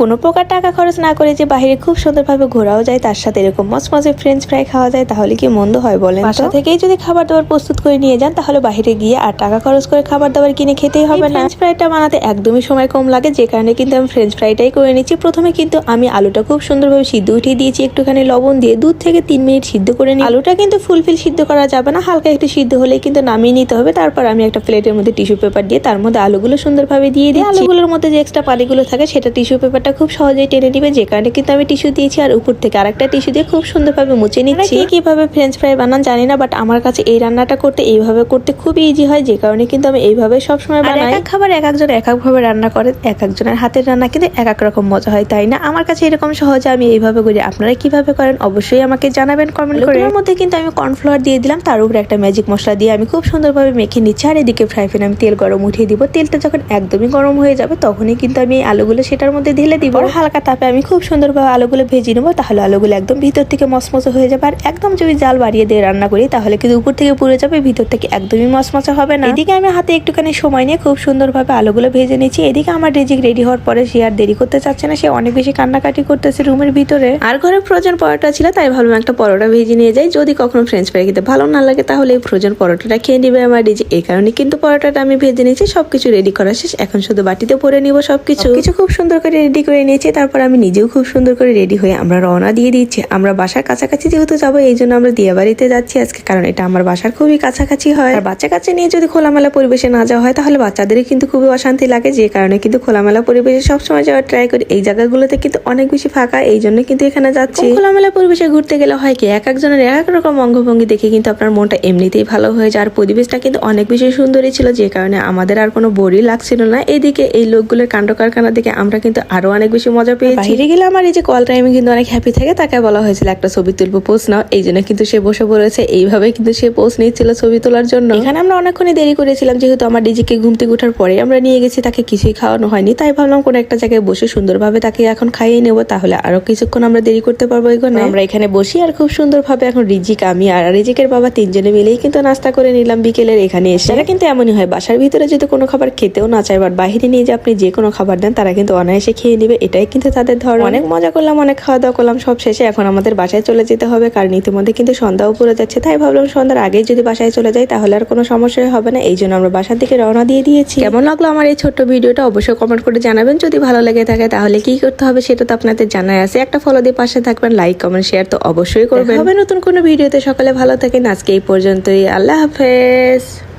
কোনো প্রকার টাকা খরচ না করে যে বাইরে খুব সুন্দরভাবে ঘোরাও যায় তার সাথে এরকম মচমচে ফ্রেঞ্চ ফ্রাই খাওয়া যায় তাহলে কি মন্দ হয় বলেন? বাসা থেকেই যদি খাবার দাবার প্রস্তুত করে নিয়ে যান তাহলে বাইরে গিয়ে আর টাকা খরচ করে খাবার দাবার কিনে খেতেই হবে না। ফ্রেঞ্চ ফ্রাইটা বানাতে একদমই সময় কম লাগে যে কারণে কিন্তু আমি ফ্রেঞ্চ ফ্রাইটাই করে নিচ্ছি। প্রথমে কিন্তু আমি আলুটা খুব সুন্দরভাবে সিদ্ধ উঠিয়ে দিয়েছি একটুখানি লবণ দিয়ে দুধ থেকে তিন মিনিট সিদ্ধ করে নিই। আলুটা কিন্তু ফুলফিল সিদ্ধ করা যাবে না হালকা একটু সিদ্ধ হলেই কিন্তু নামিয়ে নিতে হবে। তারপর আমি একটা প্লেটের মধ্যে টিস্যু পেপার দিয়ে তার মধ্যে আলুগুলো সুন্দরভাবে দিয়ে দিই আলুগুলোর মধ্যে যে এক্সট্রা পানিগুলো থাকে সেটা টিস্যু পেপারটা খুব সহজেই টেনে নিবে যে কারণে কিন্তু আমি টিস্যু দিয়েছি আর উপর থেকে আরেকটা টিস্যু দিয়ে খুব সুন্দরভাবে মুছে নিচ্ছি। কীভাবে ফ্রেঞ্চ ফ্রাই বানান জানি না বাট আমার কাছে এই রান্নাটা করতে এইভাবে করতে খুবই ইজি হয় যে কারণে কিন্তু আমি এইভাবে সবসময় বানাই। এক খাবার এক একজন এক একভাবে রান্না করে এক একজনের হাতের রান্না কিন্তু এক এক রকম মজা হয় তাই না? আমার কাছে এরকম সহজে আমি এইভাবে করি আপনারা কীভাবে করেন অবশ্যই আমাকে জানাবেন কমেন্ট করে। এর মধ্যে কিন্তু আমি কর্নফ্লাওয়ার দিয়ে দিলাম তার উপরে একটা ম্যাজিক মশলা দিয়ে আমি খুব সুন্দরভাবে মেখে নিচ্ছি আর এদিকে ফ্রাই প্যানে আমি তেল গরম উঠিয়ে দিব তেলটা যখন একদমই গরম হয়ে যাবে তখনই কিন্তু আমি এই আলুগুলো সেটার মধ্যে ঢেলে দিব। আর হালকা তাপে আমি খুব সুন্দরভাবে আলুগুলো ভেজে নেব তাহলে আলুগুলো একদম ভিতর থেকে মসমসে হয়ে যাবে। আর একদম যদি জাল বাড়িয়ে দিয়ে রান্না করি তাহলে কিন্তু উপর থেকে পুড়ে যাবে ভিতর থেকে একদমই মসমসে হবে না। এদিকে আমি হাতে একটুখানি সময় নিয়ে খুব সুন্দরভাবে আলুগুলো ভেজে নিচ্ছি। এদিকে আমার রেজিক রেডি হওয়ার পরে সে আর দেরি করতে চাচ্ছে না সে অনেক বেশি কান্নাকাটি করতেছে রুমের ভিতরে। আর ঘরে ফ্রোজেন পরোটা ছিল তাই ভাবলাম একটা পরোটা ভেজে নিয়ে যাই। যদি কখনো ফ্রেঞ্চ ফ্রাই খেতে ভালো না লাগে তাহলে এই ফ্রোজেন পরোটাটা খেয়ে নিবে আমার রেজিক। এই কারণে কিন্তু পরোটাটা আমি ভেজে নিয়েছি সবকিছু রেডি করা শেষ। এখন শুধু বাটিতে ভরে নিব সবকিছু। কিছু খুব সুন্দর করে রেডি করে নিয়েছি, তারপর আমি নিজেও খুব সুন্দর করে রেডি হয়ে আমরা রওনা দিয়ে দিচ্ছি আমরা বাসার কাছাকাছি যেহেতু যাব, এই জন্য আমরা দিয়া বাড়িতে যাচ্ছি আজকে, কারণ এটা আমার বাসার খুবই কাছাকাছি হয়। আর বাচ্চা কাচ্চা নিয়ে যদি খোলামেলা পরিবেশে না যাওয়া হয়, তাহলে বাচ্চাদেরই কিন্তু খুবই অশান্তি লাগে, যে কারণে কিন্তু খোলামেলা পরিবেশে সবসময় যাওয়ার ট্রাই করি। এই জায়গাগুলোতে কিন্তু অনেক বেশি ফাঁকা, এই জন্য কিন্তু এখানে যাচ্ছি। খোলামেলা পরিবেশে ঘুরতে গেলে হয় কি, এক একজনের এক এক রকম অঙ্গভঙ্গি দেখে কিন্তু আপনার মনটা এমনিতেই ভালো হয়ে যায়। আর পরিবেশটা কিন্তু অনেক বেশি সুন্দরই ছিল, যে কারণে আমাদের আর কোনো বোরই লাগছিল না। এদিকে এই লোকগুলোর কাণ্ড কারখানা দেখে আমরা কিন্তু আরও অনেক বেশি মজা পেয়েছি। বাইরে গেলে আমার এই যে কল টাইমে কিন্তু অনেক হ্যাপি থাকে তাকে বলা হয়েছিল একটা ছবি তুলবো পোস্ট নাও। এই জন্য কিন্তু সে বসে পড়েছে। এইভাবে কিন্তু সে পোস্ট নিচ্ছিল ছবি তোলার জন্য। এখানে আমরা অনেকক্ষণই দেরি করেছিলাম যেহেতু আমার ডিজিকে ঘুম থেকে উঠার পরে আমরা নিয়ে গেছি তাকে কিছুই খাওয়ানো হয়নি। তাই ভাবলাম কোনো একটা জায়গায় বসে সুন্দরভাবে তাকে এখন খাইয়ে নেব তাহলে আরও কিছুক্ষণ আমরা দেরি করতে পারব এখানে আমরা এখানে বসি আর খুব সুন্দরভাবে এখন রিজিক আমি আর রিজিকের বাবা তিনজনে মিলেই কিন্তু নাস্তা করে নিলাম বিকেলের এখানে এসে। তারা কিন্তু এমনই হয় বাসার ভিতরে যদি কোনো খাবার খেতেও না চায় বাট বাইরে নিয়ে যে আপনি যে কোনো খাবার দেন তারা কিন্তু অনায়াসে খেয়ে নিবে এটাই কিন্তু তাদের ধর অনেক মজা করলাম অনেক খাওয়া দাওয়া করলাম সব শেষে এখন আমাদের বাসায় চলে যেতে হবে কারণ ইতিমধ্যে কিন্তু সন্ধ্যাও পড়ে যাচ্ছে। তাই ভাবলাম সন্ধ্যার আগেই যদি বাসায় চলে যাই তাহলে আর কোনো সমস্যাই হবে না। এই জন্য আমরা বাসার দিকে রওনা দিয়ে দিয়েছি। কেমন লাগল আমার এই ছোট্ট ভিডিওটা? অবশ্যই কমেন্ট করে জানাবেন। যদি ভালো লেগে থাকে তাহলে কি করতে হবে সেটা তো আপনাদের জানাই আছে। একটা ফলো দিয়ে পাশে থাকবেন লাইক কমেন্ট শেয়ার তো অবশ্যই করবেন। হবে নতুন কোনো ভিডিওতে। সকালে ভালো থাকেন। আজকে এই পর্যন্তই। আল্লাহ হাফেজ।